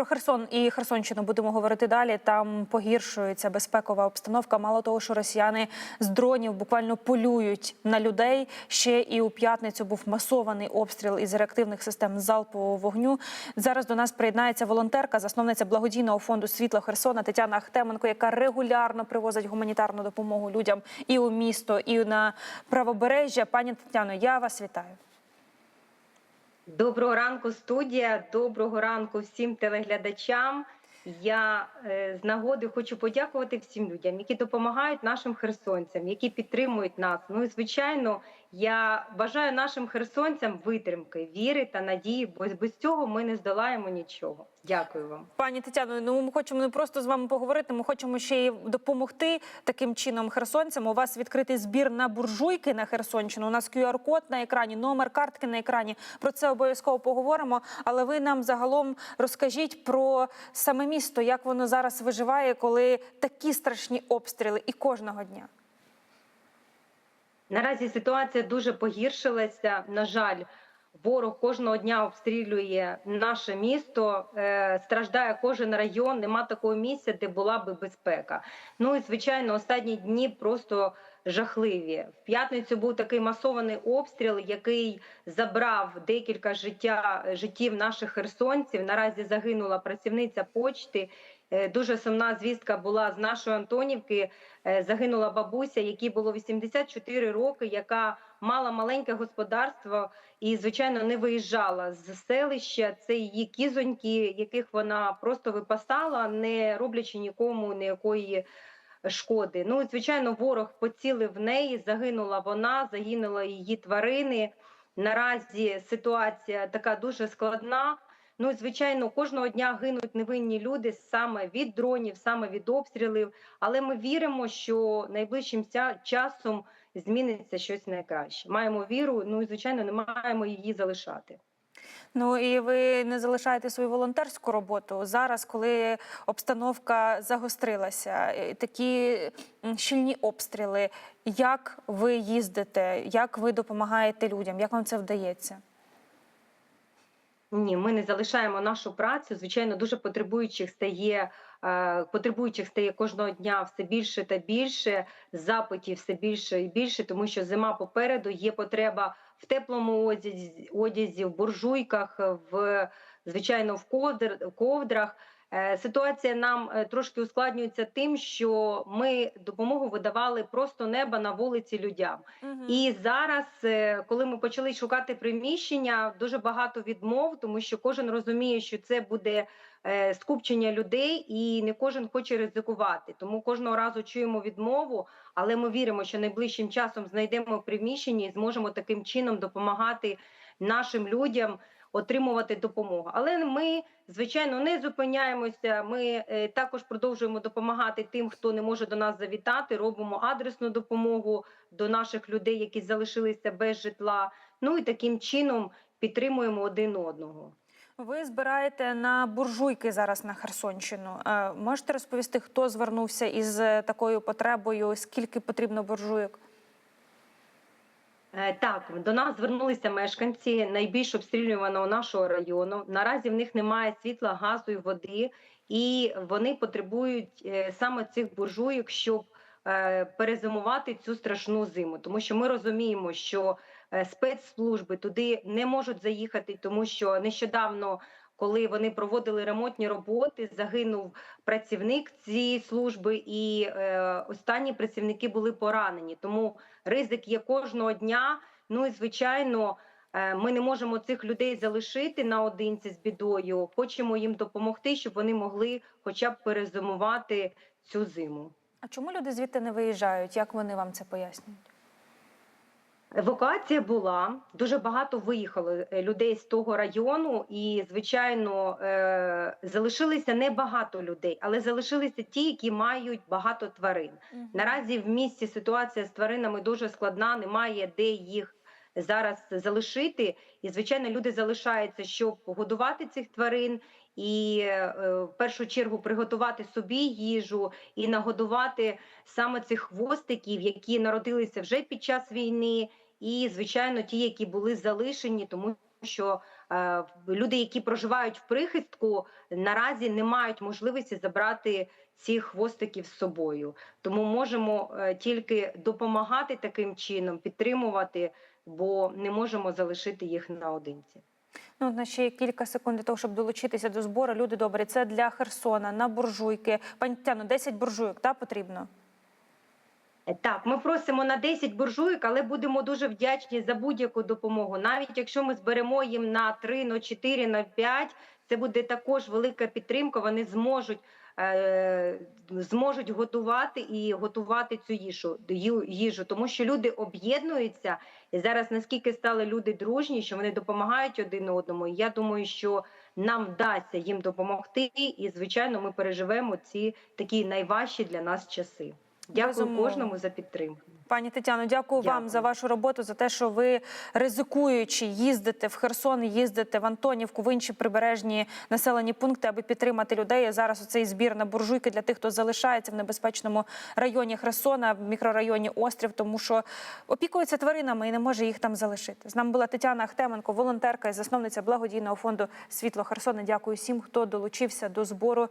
Про Херсон і Херсонщину будемо говорити далі. Там погіршується безпекова обстановка. Мало того, що росіяни з дронів буквально полюють на людей. Ще і у п'ятницю був масований обстріл із реактивних систем залпового вогню. Зараз до нас приєднається волонтерка, засновниця благодійного фонду світло Херсона Тетяна Ахтеменко, яка регулярно привозить гуманітарну допомогу людям і у місто, і на правобережжя. Пані Тетяно, я вас вітаю. Доброго ранку, студія. Доброго ранку всім телеглядачам. Я е, з нагоди хочу подякувати всім людям, які допомагають нашим херсонцям, які підтримують нас. Ну і звичайно, я бажаю нашим херсонцям витримки, віри та надії, бо без цього ми не здолаємо нічого. Дякую вам. Пані Тетяно, ну ми хочемо не просто з вами поговорити. Ми хочемо ще й допомогти таким чином херсонцям. У вас відкритий збір на буржуйки на Херсонщину. У нас QR-код на екрані, номер картки на екрані. Про це обов'язково поговоримо. Але ви нам загалом розкажіть про саме місто, як воно зараз виживає, коли такі страшні обстріли і кожного дня. Наразі ситуація дуже погіршилася. На жаль, ворог кожного дня обстрілює наше місто. Е, страждає кожен район. Нема такого місця, де була би безпека. Ну і звичайно, останні дні просто жахливі. В п'ятницю був такий масований обстріл, який забрав декілька життя життів наших херсонців. Наразі загинула працівниця почти. Е, Дуже сумна звістка була з нашої Антонівки. Е, Загинула бабуся, якій було 84 роки, яка мала маленьке господарство і, звичайно, не виїжджала з селища. Це її кізоньки, яких вона просто випасала, не роблячи нікому ніякої шкоди. Ну звичайно, ворог поцілив в неї. Загинула вона, загинули її тварини. Наразі ситуація така дуже складна. Ну, звичайно, кожного дня гинуть невинні люди саме від дронів, саме від обстрілів. Але ми віримо, що найближчим часом зміниться щось найкраще. Маємо віру, ну і звичайно, не маємо її залишати. Ну і ви не залишаєте свою волонтерську роботу зараз, коли обстановка загострилася, е, такі щільні обстріли. Як ви їздите? Як ви допомагаєте людям? Як вам це вдається? Ні, ми не залишаємо нашу працю. Звичайно, дуже потребуючих стає е, потребуючих стає кожного дня все більше та більше. Запитів все більше і більше, тому що зима попереду є потреба в теплому одязі, одязі в буржуйках, в звичайно в ковдр, ковдрах. Е, Ситуація нам е, трошки ускладнюється тим, що ми допомогу видавали просто неба на вулиці людям. І зараз, е, коли ми почали шукати приміщення, дуже багато відмов, тому що кожен розуміє, що це буде скупчення людей, і не кожен хоче ризикувати. Тому кожного разу чуємо відмову, але ми віримо, що найближчим часом знайдемо приміщення і зможемо таким чином допомагати нашим людям. Отримувати допомогу, але ми звичайно не зупиняємося. Ми е, також продовжуємо допомагати тим, хто не може до нас завітати. Робимо адресну допомогу до наших людей, які залишилися без житла. Ну і таким чином підтримуємо один одного. Ви збираєте на буржуйки зараз на Херсонщину. Е, Можете розповісти, хто звернувся із е, такою потребою? Скільки потрібно буржуйок? Е, Так, до нас звернулися мешканці найбільш обстрілюваного нашого району. Наразі в них немає світла, газу і води, і вони потребують е, саме цих буржуйок, щоб е, перезимувати цю страшну зиму. Тому що ми розуміємо, що спецслужби туди не можуть заїхати, тому що нещодавно. Коли вони проводили ремонтні роботи, загинув працівник цієї служби, і е, останні працівники були поранені. Тому ризик є кожного дня. Ну і звичайно, е, ми не можемо цих людей залишити наодинці з бідою. Хочемо їм допомогти, щоб вони могли, хоча б перезимувати цю зиму. А чому люди звідти не виїжджають? Як вони вам це пояснюють? Евакуація була дуже багато виїхало е, людей з того району, і звичайно е, залишилися не багато людей, але залишилися ті, які мають багато тварин. Наразі в місті ситуація з тваринами дуже складна, немає де їх зараз залишити. І звичайно, люди залишаються, щоб годувати цих тварин. І е, в першу чергу приготувати собі їжу і нагодувати саме цих хвостиків, які народилися вже під час війни, і звичайно, ті, які були залишені, тому що е, люди, які проживають в прихистку, наразі не мають можливості забрати ці хвостиків з собою. Тому можемо е, тільки допомагати таким чином, підтримувати, бо не можемо залишити їх наодинці. Ну, на ще кілька секунд для того, щоб долучитися до збору. Люди добрі, це для Херсона, на буржуйки. Пані Тетяно, 10 буржуйок, так, потрібно? Е, Так, ми просимо на 10 буржуйок, але будемо дуже вдячні за будь-яку допомогу. Навіть якщо ми зберемо їм на 3, на 4, на 5, це буде також велика підтримка. Вони зможуть, е, зможуть готувати і готувати цю їжу, їжу, тому що люди об'єднуються і зараз наскільки стали люди дружні, що вони допомагають один одному. І я думаю, що нам вдасться їм допомогти, і звичайно, ми переживемо ці такі найважчі для нас часи. Дякую Безумовно. кожному за підтримку. Пані Тетяно, дякую, вам за вашу роботу, за те, що ви ризикуючи їздите в Херсон, їздите в Антонівку, в інші прибережні населені пункти, аби підтримати людей. І Зараз оцей збір на буржуйки для тих, хто залишається в небезпечному районі Херсона, в мікрорайоні Острів, тому що опікується тваринами і не може їх там залишити. З нами була Тетяна Ахтеменко, волонтерка і засновниця благодійного фонду Світло Херсона. Дякую всім, хто долучився до збору